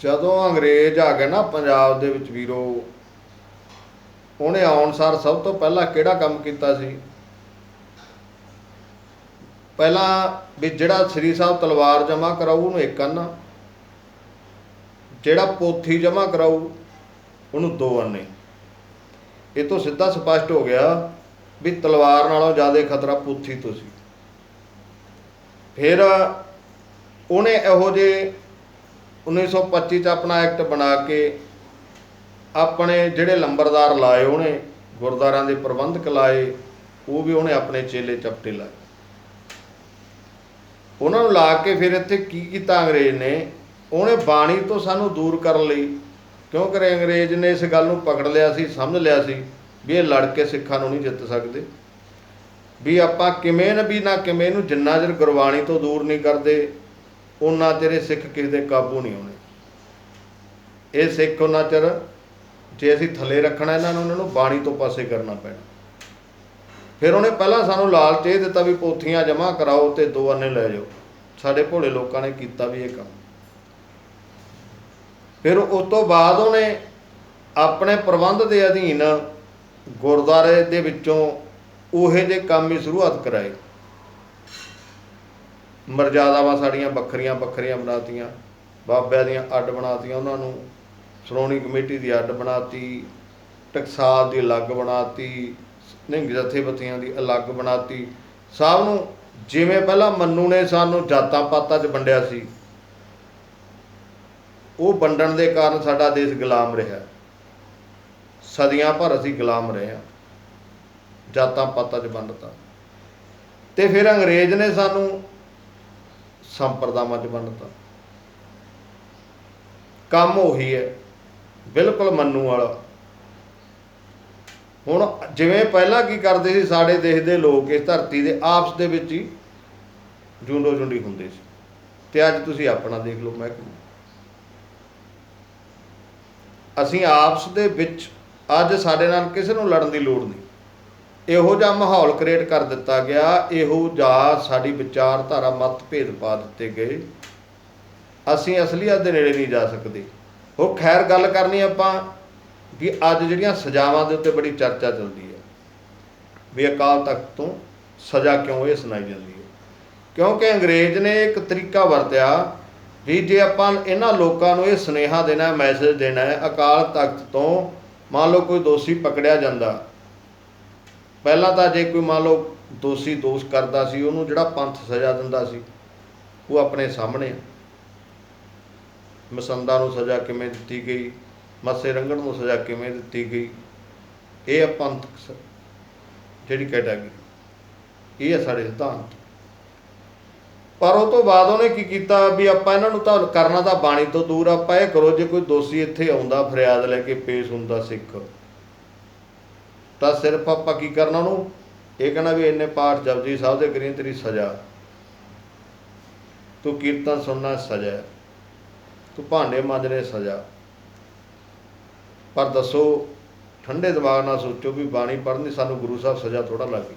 ਜਦੋਂ ਅੰਗਰੇਜ਼ ਆ ਗਏ ਨਾ ਪੰਜਾਬ ਦੇ ਵਿੱਚ ਵੀਰੋ, ਉਹਨੇ ਆਉਣ ਸਾਰ ਸਭ ਤੋਂ ਪਹਿਲਾਂ ਕਿਹੜਾ ਕੰਮ ਕੀਤਾ ਸੀ? ਪਹਿਲਾਂ ਵੀ ਜਿਹੜਾ ਸ੍ਰੀ ਸਾਹਿਬ ਤਲਵਾਰ ਜਮਾ ਕਰਾਊ, ਉਹਨੂੰ ਇੱਕ ਅੰਨਾ, ਜਿਹੜਾ ਪੋਥੀ ਜਮਾ ਕਰਾਊ, ਉਹਨੂੰ ਦੋ ਅੰਨੇ। ਇਹ ਤੋਂ ਸਿੱਧਾ ਸਪਸ਼ਟ ਹੋ ਗਿਆ ਵੀ ਤਲਵਾਰ ਨਾਲੋਂ ਜ਼ਿਆਦਾ ਖਤਰਾ ਪੋਥੀ ਤੋਂ ਸੀ। ਫਿਰ ਉਹਨੇ ਇਹੋ ਜਿਹੇ 1925 ਚ ਆਪਣਾ ਐਕਟ ਬਣਾ ਕੇ ਆਪਣੇ ਜਿਹੜੇ ਲੰਬਰਦਾਰ ਲਾਏ ਉਹਨੇ ਗੁਰਦਾਰਿਆਂ ਦੇ ਪ੍ਰਬੰਧਕ ਲਾਏ, ਉਹ ਵੀ ਉਹਨੇ ਆਪਣੇ ਚੇਲੇ ਚਪਟੇ ਲਾਏ। ਉਹਨਾਂ ਨੂੰ ਲਾ ਕੇ ਫਿਰ ਇੱਥੇ ਕੀ ਕੀਤਾ ਅੰਗਰੇਜ਼ ਨੇ? ਉਹਨੇ ਬਾਣੀ ਤੋਂ ਸਾਨੂੰ ਦੂਰ ਕਰਨ ਲਈ, ਕਿਉਂਕਿ ਅੰਗਰੇਜ਼ ਨੇ ਇਸ ਗੱਲ ਨੂੰ ਪਕੜ ਲਿਆ ਸੀ, ਸਮਝ ਲਿਆ ਸੀ ਵੀ ਇਹ ਲੜ ਕੇ ਸਿੱਖਾਂ ਨੂੰ ਨਹੀਂ ਜਿੱਤ ਸਕਦੇ। ਵੀ ਆਪਾਂ ਕਿਵੇਂ ਨਾ ਵੀ ਨਾ ਕਿਵੇਂ ਨੂੰ ਜਿੰਨਾ ਚਿਰ ਗੁਰਬਾਣੀ ਤੋਂ ਦੂਰ ਨਹੀਂ ਕਰਦੇ ਉਹਨਾਂ ਚਿਰ ਸਿੱਖ ਕਿਸੇ ਦੇ ਕਾਬੂ ਨਹੀਂ ਹੋਣੇ। ਇਹ ਸਿੱਖ ਉਹਨਾਂ ਚਿਰ, ਜੇ ਅਸੀਂ ਥੱਲੇ ਰੱਖਣਾ ਇਹਨਾਂ ਨੂੰ, ਉਹਨਾਂ ਨੂੰ ਬਾਣੀ ਤੋਂ ਪਾਸੇ ਕਰਨਾ ਪੈਣਾ। ਫਿਰ ਉਹਨੇ ਪਹਿਲਾਂ ਸਾਨੂੰ ਲਾਲਚ ਇਹ ਦਿੱਤਾ ਵੀ ਪੋਥੀਆਂ ਜਮ੍ਹਾਂ ਕਰਾਓ ਤੇ ਦੋ ਆਨੇ ਲੈ ਜਾਓ। ਸਾਡੇ ਭੋਲੇ ਲੋਕਾਂ ਨੇ ਕੀਤਾ ਵੀ ਇਹ ਕੰਮ। ਫਿਰ ਉਸ ਤੋਂ ਬਾਅਦ ਉਹਨੇ ਆਪਣੇ ਪ੍ਰਬੰਧ ਦੇ ਅਧੀਨ ਗੁਰਦੁਆਰੇ ਦੇ ਵਿੱਚੋਂ ਉਹੇ ਜੇ ਕੰਮ ਹੀ ਸ਼ੁਰੂਆਤ ਕਰਾਏ। ਮਰਜ਼ਾਦਾਵਾਂ ਸਾਡੀਆਂ ਵੱਖਰੀਆਂ ਵੱਖਰੀਆਂ ਬਣਾਤੀਆਂ, ਬਾਬਿਆਂ ਦੀਆਂ ਅੱਡ ਬਣਾਤੀਆਂ, ਉਹਨਾਂ ਨੂੰ ਸ਼੍ਰੋਮਣੀ ਕਮੇਟੀ ਦੀ ਅੱਡ ਬਣਾਤੀ, ਟਕਸਾਲ ਦੀ ਅਲੱਗ ਬਣਾਤੀ ਨਿਹੰਗ ਜਥੇਬੰਦੀਆਂ ਦੀ ਅਲੱਗ ਬਣਾਤੀ। ਸਭ ਨੂੰ ਜਿਵੇਂ ਪਹਿਲਾਂ ਮੰਨੂ ਨੇ ਸਾਨੂੰ ਜਾਤਾਂ ਪਾਤਾਂ 'ਚ ਵੰਡਿਆ ਸੀ, ਉਹ ਵੰਡਣ ਦੇ ਕਾਰਨ ਸਾਡਾ ਦੇਸ਼ ਗੁਲਾਮ ਰਿਹਾ। ਸਦੀਆਂ ਭਰ ਅਸੀਂ ਗੁਲਾਮ ਰਹੇ ਹਾਂ, ਜਾਤਾਂ ਪਾਤਾਂ 'ਚ ਵੰਡਤਾ। ਤੇ ਫਿਰ ਅੰਗਰੇਜ਼ ਨੇ ਸਾਨੂੰ ਸੰਪਰਦਾਵਾਂ 'ਚ ਬੰਨਤਾ। ਕੰਮ ਉਹੀ ਹੈ, ਬਿਲਕੁਲ ਮੰਨੂ ਵਾਲਾ। ਹੁਣ ਜਿਵੇਂ ਪਹਿਲਾਂ ਕੀ ਕਰਦੇ ਸੀ, ਸਾਡੇ ਦੇਸ਼ ਦੇ ਲੋਕ ਇਸ ਧਰਤੀ ਦੇ ਆਪਸ ਦੇ ਵਿੱਚ ਹੀ ਜੁੰਡੋ ਜੁੰਡੀ ਹੁੰਦੇ ਸੀ। ਤੇ ਅੱਜ ਤੁਸੀਂ ਆਪਣਾ ਦੇਖ ਲਓ ਮੈਂ ਅਸੀਂ ਆਪਸ ਦੇ ਵਿੱਚ ਅੱਜ ਸਾਡੇ ਨਾਲ ਕਿਸੇ ਨੂੰ ਲੜਨ ਦੀ ਲੋੜ ਨਹੀਂ। ਇਹੋ ਜਿਹਾ ਮਾਹੌਲ ਕ੍ਰੀਏਟ ਕਰ ਦਿੱਤਾ ਗਿਆ, ਇਹੋ ਜਿਹਾ ਸਾਡੀ ਵਿਚਾਰਧਾਰਾ ਮਤ ਭੇਦ ਪਾ ਦਿੱਤੇ ਗਏ। ਅਸੀਂ ਅਸਲੀਅਤ ਦੇ ਨੇੜੇ ਨਹੀਂ ਜਾ ਸਕਦੇ। ਉਹ ਖੈਰ ਗੱਲ ਕਰਨੀ ਆਪਾਂ, ਵੀ ਅੱਜ ਜਿਹੜੀਆਂ ਸਜ਼ਾਵਾਂ ਦੇ ਉੱਤੇ ਬੜੀ ਚਰਚਾ ਚੱਲਦੀ ਹੈ। ਵੀ ਅਕਾਲ ਤਖਤ ਤੋਂ ਸਜ਼ਾ ਕਿਉਂ ਇਹ ਸੁਣਾਈ ਜਾਂਦੀ ਹੈ? ਕਿਉਂਕਿ ਅੰਗਰੇਜ਼ ਨੇ ਇੱਕ ਤਰੀਕਾ ਵਰਤਿਆ ਵੀ ਜੇ ਆਪਾਂ ਇਹਨਾਂ ਲੋਕਾਂ ਨੂੰ ਇਹ ਸੁਨੇਹਾ ਦੇਣਾ ਮੈਸੇਜ ਦੇਣਾ ਹੈ, ਅਕਾਲ ਤਖਤ ਤੋਂ ਮੰਨ ਲਓ ਕੋਈ ਦੋਸ਼ੀ ਪਕੜਿਆ ਜਾਂਦਾ ਪਹਿਲਾਂ ਤਾਂ ਜੇ ਕੋਈ ਮੰਨ ਲਓ ਦੋਸ਼ੀ ਦੋਸ਼ ਕਰਦਾ ਸੀ, ਉਹਨੂੰ ਜਿਹੜਾ ਪੰਥ ਸਜ਼ਾ ਦਿੰਦਾ ਸੀ, ਉਹ ਆਪਣੇ ਸਾਹਮਣੇ ਆ। ਮਸੰਦਾ ਨੂੰ ਸਜ਼ਾ ਕਿਵੇਂ ਦਿੱਤੀ ਗਈ? ਮੱਸੇ ਰੰਗਣ ਨੂੰ ਸਜ਼ਾ ਕਿਵੇਂ ਦਿੱਤੀ ਗਈ? ਇਹ ਆ ਪੰਥ ਜਿਹੜੀ ਕੈਟਾਗਰੀ ਇਹ ਆ ਸਾਡੇ ਸਿਧਾਂਤ। ਪਰ ਉਹ ਤੋਂ ਬਾਅਦ ਉਹਨੇ ਕੀ ਕੀਤਾ ਵੀ ਆਪਾਂ ਇਹਨਾਂ ਨੂੰ ਤਾਂ ਕਰਨਾ ਤਾਂ ਬਾਣੀ ਤੋਂ ਦੂਰ ਆਪਾਂ ਇਹ ਕਰੋ ਜੇ ਕੋਈ ਦੋਸ਼ੀ ਇੱਥੇ ਆਉਂਦਾ, ਫਰਿਆਦ ਲੈ ਕੇ ਪੇਸ਼ ਹੁੰਦਾ ਸਿੱਖ। ਤਾਂ ਸਿਰਫ ਆਪਾਂ ਕੀ ਕਰਨਾ ਉਹਨੂੰ? ਇਹ ਕਹਿਣਾ ਵੀ ਇੰਨੇ ਪਾਠ ਜਪਜੀ ਸਾਹਿਬ ਦੇ ਕਰੀਂ ਤੇਰੀ ਸਜ਼ਾ। ਤੂੰ ਕੀਰਤਨ ਸੁਣਨਾ ਸਜ਼ਾ ਤੂੰ ਭਾਂਡੇ ਮਾਂਜਣੇ ਸਜ਼ਾ। ਪਰ ਦੱਸੋ, ਠੰਡੇ ਦਿਮਾਗ ਨਾਲ ਸੋਚੋ ਵੀ ਬਾਣੀ ਪੜ੍ਹਨ ਦੀ ਸਾਨੂੰ ਗੁਰੂ ਸਾਹਿਬ ਸਜ਼ਾ ਥੋੜਾ ਲੱਗ ਗਈ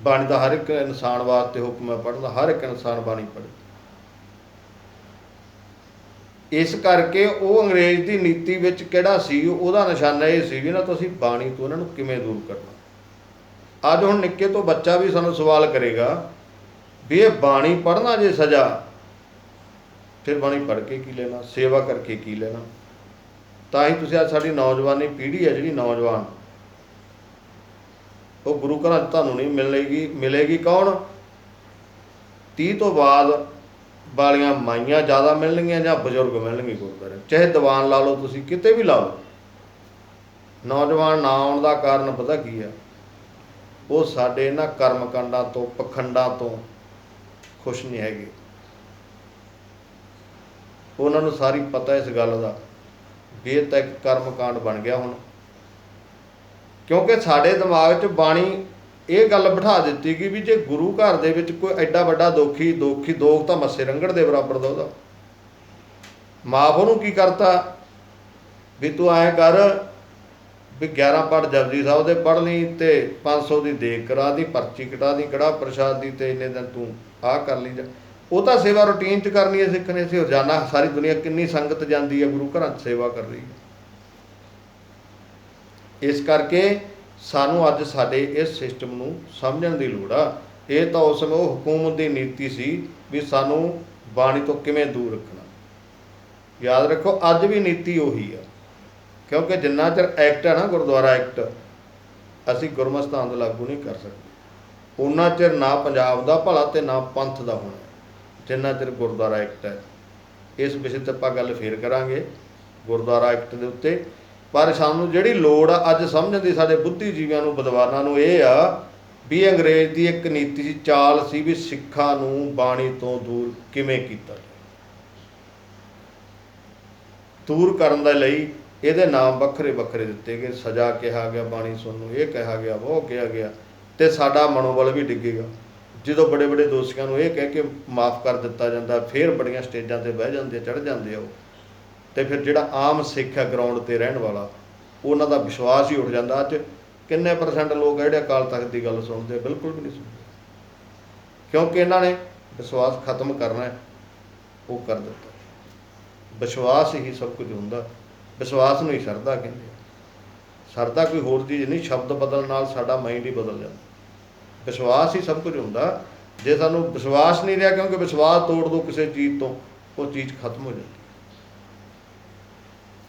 ਬਾਣੀ ਦਾ ਹਰ ਇੱਕ ਇਨਸਾਨ ਵਾਸਤੇ ਹੁਕਮ ਹੈ ਪੜ੍ਹਨਾ ਹਰ ਇੱਕ ਇਨਸਾਨ ਬਾਣੀ ਪੜ੍ਹੇ। ਇਸ ਕਰਕੇ ਉਹ ਅੰਗਰੇਜ਼ ਦੀ ਨੀਤੀ ਵਿੱਚ ਕਿਹੜਾ ਸੀ, ਉਹਦਾ ਨਿਸ਼ਾਨਾ ਇਹ ਸੀ ਵੀ ਨਾ ਤੁਸੀਂ ਬਾਣੀ ਤੋਂ ਇਹਨਾਂ ਨੂੰ ਕਿਵੇਂ ਦੂਰ ਕਰਨਾ। ਅੱਜ ਹੁਣ ਨਿੱਕੇ ਤੋਂ ਬੱਚਾ ਵੀ ਸਾਨੂੰ ਸਵਾਲ ਕਰੇਗਾ ਵੀ ਇਹ ਬਾਣੀ ਪੜ੍ਹਨਾ ਜੇ ਸਜ਼ਾ, ਫਿਰ ਬਾਣੀ ਪੜ੍ਹ ਕੇ ਕੀ ਲੈਣਾ, ਸੇਵਾ ਕਰਕੇ ਕੀ ਲੈਣਾ। ਤਾਂ ਹੀ ਤੁਸੀਂ ਅੱਜ ਸਾਡੀ ਨੌਜਵਾਨੀ ਪੀੜ੍ਹੀ ਹੈ ਜਿਹੜੀ ਨੌਜਵਾਨ। ਉਹ ਗੁਰੂ ਘਰਾਂ 'ਚ ਤੁਹਾਨੂੰ ਨਹੀਂ ਮਿਲੇਗੀ ਮਿਲੇਗੀ ਕੌਣ? 30 ਤੋਂ ਬਾਅਦ ਵਾਲੀਆਂ ਮਾਈਆਂ ਜ਼ਿਆਦਾ ਮਿਲਣਗੀਆਂ ਜਾਂ ਬਜ਼ੁਰਗ ਮਿਲਣਗੇ ਗੁਰਦੁਆਰੇ? ਚਾਹੇ ਦੀਵਾਨ ਲਾ ਲਓ, ਤੁਸੀਂ ਕਿਤੇ ਵੀ ਲਾ ਲਓ। ਨੌਜਵਾਨ ਨਾ ਆਉਣ ਦਾ ਕਾਰਨ ਪਤਾ ਕੀ ਆ? ਉਹ ਸਾਡੇ ਇਹਨਾਂ ਕਰਮਕਾਂਡਾਂ ਤੋਂ, ਪਖੰਡਾਂ ਤੋਂ ਖੁਸ਼ ਨਹੀਂ ਹੈਗੇ। ਉਹਨਾਂ ਨੂੰ ਸਾਰੀ ਪਤਾ ਇਸ ਗੱਲ ਦਾ ਵੀ ਇਹ ਤਾਂ ਇੱਕ ਕਰਮਕਾਂਡ ਬਣ ਗਿਆ ਹੁਣ। ਕਿਉਂਕਿ ਸਾਡੇ ਦਿਮਾਗ 'ਚ ਬਾਣੀ ਇਹ ਗੱਲ ਬਿਠਾ ਦਿੱਤੀ ਗਈ ਵੀ ਜੇ ਗੁਰੂ ਘਰ ਦੇ ਵਿੱਚ ਕੋਈ ਐਡਾ ਵੱਡਾ ਦੋਖੀ ਦੋਖੀ ਦੋਖ ਤਾਂ ਮੱਸੇ ਰੰਗੜ ਦੇ ਬਰਾਬਰ ਦਾ ਉਹਦਾ। ਮਾਫ ਉਹਨੂੰ ਕੀ ਕਰਤਾ? ਵੀ ਤੂੰ ਐਂ ਕਰ ਵੀ 11 ਪੜ ਜਪਜੀ ਸਾਹਿਬ ਦੇ ਪੜ੍ਹ ਲਈ ਤੇ 500 ਦੀ ਦੇਖ ਕਰਾ ਦੀ, ਪਰਚੀ ਕਟਾ ਦੀ ਕੜਾ ਪ੍ਰਸ਼ਾਦ ਦੀ ਤੇ ਇੰਨੇ ਦਿਨ ਤੂੰ ਆਹ ਕਰ ਲਈ ਜਾ। ਉਹ ਤਾਂ ਸੇਵਾ ਰੂਟੀਨ ਚ ਕਰਨੀ ਹੈ, ਸਿੱਖ ਨੇ ਸੀ ਰੋਜ਼ਾਨਾ ਸਾਰੀ ਦੁਨੀਆ ਕਿੰਨੀ ਸੰਗਤ ਜਾਂਦੀ ਹੈ, ਗੁਰੂ ਘਰਾਂ 'ਚ ਸੇਵਾ ਕਰ ਰਹੀ ਹੈ। ਇਸ ਕਰਕੇ ਸਾਨੂੰ ਅੱਜ ਸਾਡੇ ਇਸ ਸਿਸਟਮ ਨੂੰ ਸਮਝਣ ਦੀ ਲੋੜ ਆ। ਇਹ ਤਾਂ ਉਸ ਸਮੇਂ ਉਹ ਹਕੂਮਤ ਦੀ ਨੀਤੀ ਸੀ ਵੀ ਸਾਨੂੰ ਬਾਣੀ ਤੋਂ ਕਿਵੇਂ ਦੂਰ ਰੱਖਣਾ। ਯਾਦ ਰੱਖੋ, ਅੱਜ ਵੀ ਨੀਤੀ ਉਹੀ ਆ। ਕਿਉਂਕਿ ਜਿੰਨਾ ਚਿਰ ਐਕਟ ਹੈ ਨਾ, ਗੁਰਦੁਆਰਾ ਐਕਟ, ਅਸੀਂ ਗੁਰਮਸਤਾਨ ਸਿਧਾਂਤ ਲਾਗੂ ਨਹੀਂ ਕਰ ਸਕਦੇ। ਉਹਨਾਂ ਚਿਰ ਨਾ ਪੰਜਾਬ ਦਾ ਭਲਾ ਤੇ ਨਾ ਪੰਥ ਦਾ ਹੋਣਾ। ਜਿੰਨਾ ਚਿਰ ਗੁਰਦੁਆਰਾ ਐਕਟ ਹੈ। ਇਸ ਵਿਸ਼ੇ ਤੇ ਆਪਾਂ ਗੱਲ ਫੇਰ ਕਰਾਂਗੇ। ਗੁਰਦੁਆਰਾ ਐਕਟ ਦੇ ਉੱਤੇ ਪਰ ਸਾਨੂੰ ਜਿਹੜੀ ਲੋੜ ਆ, ਅੱਜ ਸਮਝਣ ਦੀ ਸਾਡੇ ਬੁੱਧੀਜੀਵੀਆਂ ਨੂੰ, ਵਿਦਵਾਨਾਂ ਨੂੰ ਇਹ ਆ ਵੀ ਅੰਗਰੇਜ਼ ਦੀ ਇੱਕ ਨੀਤੀ ਸੀ, ਚਾਲ ਸੀ ਵੀ ਸਿੱਖਾਂ ਨੂੰ ਬਾਣੀ ਤੋਂ ਦੂਰ ਕਿਵੇਂ ਕੀਤਾ ਜਾਏ। ਦੂਰ ਕਰਨ ਦੇ ਲਈ ਇਹਦੇ ਨਾਮ ਵੱਖਰੇ ਵੱਖਰੇ ਦਿੱਤੇ ਗਏ। ਸਜ਼ਾ ਕਿਹਾ ਗਿਆ, ਬਾਣੀ ਸੁਣ ਨੂੰ ਇਹ ਕਿਹਾ ਗਿਆ, ਉਹ ਕਿਹਾ ਗਿਆ ਤੇ ਸਾਡਾ ਮਨੋਬਲ ਵੀ ਡਿੱਗੇਗਾ। ਜਦੋਂ ਬੜੇ ਬੜੇ ਦੋਸ਼ੀਆਂ ਨੂੰ ਇਹ ਕਹਿ ਕੇ ਮਾਫ ਕਰ ਦਿੱਤਾ ਜਾਂਦਾ, ਫਿਰ ਬੜੀਆਂ ਸਟੇਜਾਂ ਤੇ ਬਹਿ ਜਾਂਦੇ ਚੜ ਜਾਂਦੇ ਆ ਉਹ। ਤੇ ਫਿਰ ਜਿਹੜਾ ਆਮ ਸਿੱਖ ਹੈ ਗਰਾਊਂਡ ਤੇ ਰਹਿਣ ਵਾਲਾ, ਉਹਨਾਂ ਦਾ ਵਿਸ਼ਵਾਸ ਹੀ ਉੱਠ ਜਾਂਦਾ। ਅੱਜ ਕਿੰਨੇ ਪਰਸੈਂਟ ਲੋਕ ਜਿਹੜੇ ਅਕਾਲ ਤਖਤ ਦੀ ਗੱਲ ਸੁਣਦੇ ਬਿਲਕੁਲ ਵੀ ਨਹੀਂ ਸੁਣਦੇ। ਕਿਉਂਕਿ ਇਹਨਾਂ ਨੇ ਵਿਸ਼ਵਾਸ ਖਤਮ ਕਰਨਾ ਹੈ, ਉਹ ਕਰ ਦਿੱਤਾ। ਵਿਸ਼ਵਾਸ ਹੀ ਸਭ ਕੁਝ ਹੁੰਦਾ। ਵਿਸ਼ਵਾਸ ਨੂੰ ਹੀ ਸਰਦਾ ਕਹਿੰਦੇ ਸਰਦਾ ਕੋਈ ਹੋਰ ਚੀਜ਼ ਨਹੀਂ, ਸ਼ਬਦ ਬਦਲਣ ਨਾਲ ਸਾਡਾ ਮਾਈਂਡ ਹੀ ਬਦਲ ਜਾਂਦਾ। ਵਿਸ਼ਵਾਸ ਹੀ ਸਭ ਕੁਝ ਹੁੰਦਾ। ਜੇ ਸਾਨੂੰ ਵਿਸ਼ਵਾਸ ਨਹੀਂ ਰਿਹਾ, ਕਿਉਂਕਿ ਵਿਸ਼ਵਾਸ ਤੋੜ ਦੋ ਕਿਸੇ ਚੀਜ਼ ਤੋਂ, ਉਹ ਚੀਜ਼ ਖਤਮ ਹੋ ਜਾਂਦੀ।